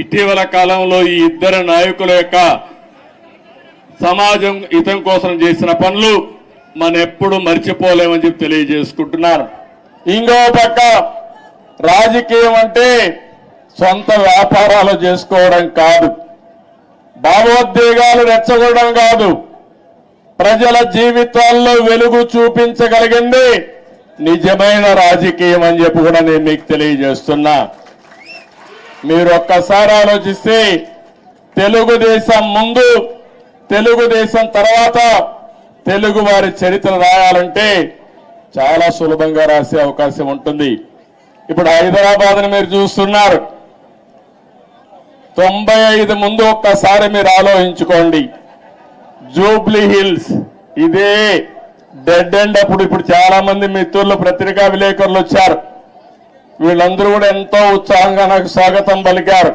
ఇటీవల కాలంలో ఈ ఇద్దరు నాయకుల యొక్క సమాజం హితం కోసం చేసిన పనులు మన ఎప్పుడు మర్చిపోలేమని చెప్పి తెలియజేసుకుంటున్నారు ఇంకో పక్క రాజకీయం అంటే సొంత వ్యాపారాలు చేసుకోవడం కాదు. భావోద్వేగాలు రెచ్చగొడడం కాదు. ప్రజల జీవితాల్లో వెలుగు చూపించగలిగింది నిజమైన రాజకీయం అని చెప్పి కూడా నేను మీకు తెలియజేస్తున్నా. మీరు ఒక్కసారి ఆలోచిస్తే తెలుగుదేశం ముందు తెలుగుదేశం తర్వాత తెలుగు వారి చరిత్ర రాయాలంటే చాలా సులభంగా రాసే అవకాశం ఉంటుంది. ఇప్పుడు హైదరాబాద్ని మీరు చూస్తున్నారు. తొంభై ఐదు ముందు ఒక్కసారి మీరు ఆలోచించుకోండి. జూబ్లీ హిల్స్ ఇదే డెడ్ ఎండ్ అప్పుడు ఇప్పుడు చాలా మంది మిత్రులు పత్రికా విలేకరులు వచ్చారు. వీళ్ళందరూ కూడా ఎంతో ఉత్సాహంగా నాకు స్వాగతం పలికారు.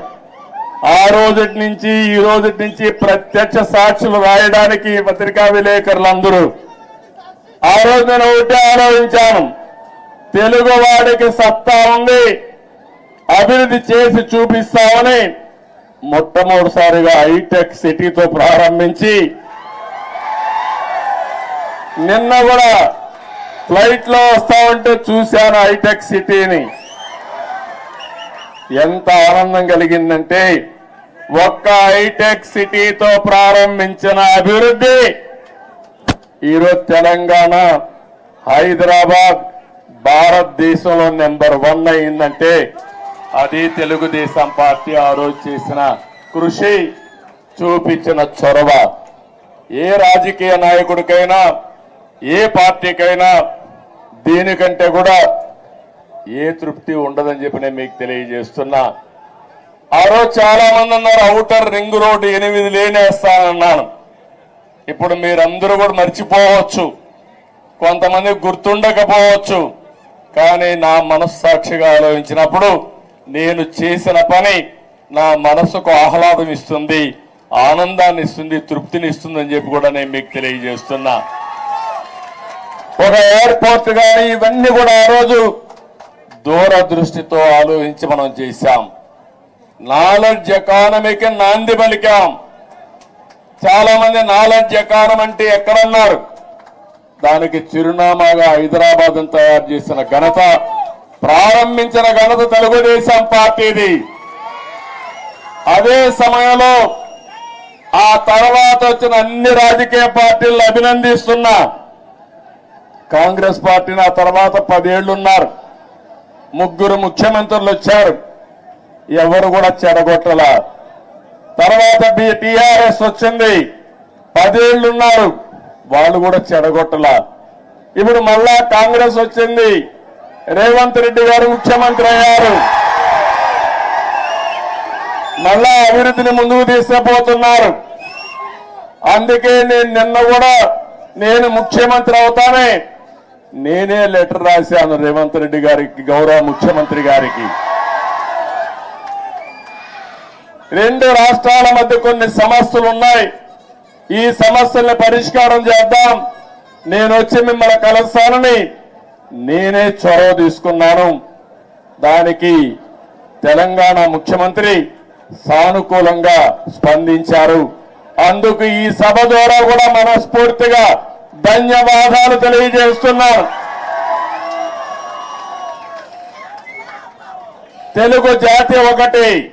ఆ రోజుటి నుంచి ఈ రోజుటి నుంచి ప్రత్యక్ష సాక్షులు రాయడానికి పత్రికా విలేకరులందరూ. ఆ రోజు నేను ఒకటే ఆలోచించాను. తెలుగు వాడికి సత్తా ఉంది. అభివృద్ధి చేసి చూపిస్తామని మొట్టమొదటిసారిగా హైటెక్ సిటీతో ప్రారంభించి నిన్న కూడా ఫ్లైట్లో వస్తా ఉంటే చూశాను హైటెక్ సిటీని. ఎంత ఆనందం కలిగిందంటే ఒక్క హైటెక్ సిటీతో ప్రారంభించిన అభివృద్ధి. ఈరోజు తెలంగాణ హైదరాబాద్ భారతదేశంలో నెంబర్ వన్ అయిందంటే అది తెలుగుదేశం పార్టీ ఆ రోజు చేసిన కృషి చూపించిన చొరవ. ఏ రాజకీయ నాయకుడికైనా ఏ పార్టీకైనా దీనికంటే కూడా ఏ తృప్తి ఉండదని చెప్పి నేను మీకు తెలియజేస్తున్నా. ఆ రోజు చాలా మంది అన్నారు అవుటర్ రింగ్ రోడ్డు ఎనిమిది లేనేస్తానన్నాను ఇప్పుడు మీరందరూ కూడా మర్చిపోవచ్చు. కొంతమంది గుర్తుండకపోవచ్చు. కానీ నా మనస్సాక్షిగా ఆలోచించినప్పుడు నేను చేసిన పని నా మనసుకు ఆహ్లాదం ఇస్తుంది ఆనందాన్ని ఇస్తుంది తృప్తిని ఇస్తుందని చెప్పి కూడా నేను మీకు తెలియజేస్తున్నా. ఒక ఎయిర్పోర్ట్ కానీ ఇవన్నీ కూడా ఆ రోజు దూరదృష్టితో ఆలోచించి మనం చేశాం. నాలెడ్జ్ ఎకానమీకి నాంది పలికాం. చాలా మంది నాలెడ్జ్ ఎకానమీ అంటే ఎక్కడన్నారు? దానికి చిరునామాగా హైదరాబాద్ తయారు చేసిన ఘనత ప్రారంభించిన ఘనత తెలుగుదేశం పార్టీది. అదే సమయంలో ఆ తర్వాత వచ్చిన అన్ని రాజకీయ పార్టీలను అభినందిస్తున్నా. కాంగ్రెస్ పార్టీని ఆ తర్వాత పదేళ్ళున్నారు. ముగ్గురు ముఖ్యమంత్రులు వచ్చారు. ఎవరు కూడా చెడగొట్టల. తర్వాత టిఆర్ఎస్ వచ్చింది. పదేళ్ళున్నారు వాళ్ళు కూడా చెడగొట్టల. ఇప్పుడు మళ్ళా కాంగ్రెస్ వచ్చింది. రేవంత్ రెడ్డి గారు ముఖ్యమంత్రి అయ్యారు. మళ్ళా అభివృద్ధిని ముందుకు తీసుకుపోతున్నారు. అందుకే నేను నిన్న కూడా నేను ముఖ్యమంత్రి అవుతానే నేనే లెటర్ రాశాను రేవంత్ రెడ్డి గారికి గౌరవ ముఖ్యమంత్రి గారికి. రెండు రాష్ట్రాల మధ్య కొన్ని సమస్యలు ఉన్నాయి. ఈ సమస్యల్ని పరిష్కారం చేద్దాం. నేను వచ్చి మిమ్మల్ని కలుస్తానని నేనే చొరవ తీసుకున్నాను. దానికి తెలంగాణ ముఖ్యమంత్రి సానుకూలంగా స్పందించారు. అందుకు ఈ సభ ద్వారా కూడా మనస్ఫూర్తిగా ధన్యవాదాలు తెలియజేస్తున్నాను. తెలుగు జాతి ఒకటి.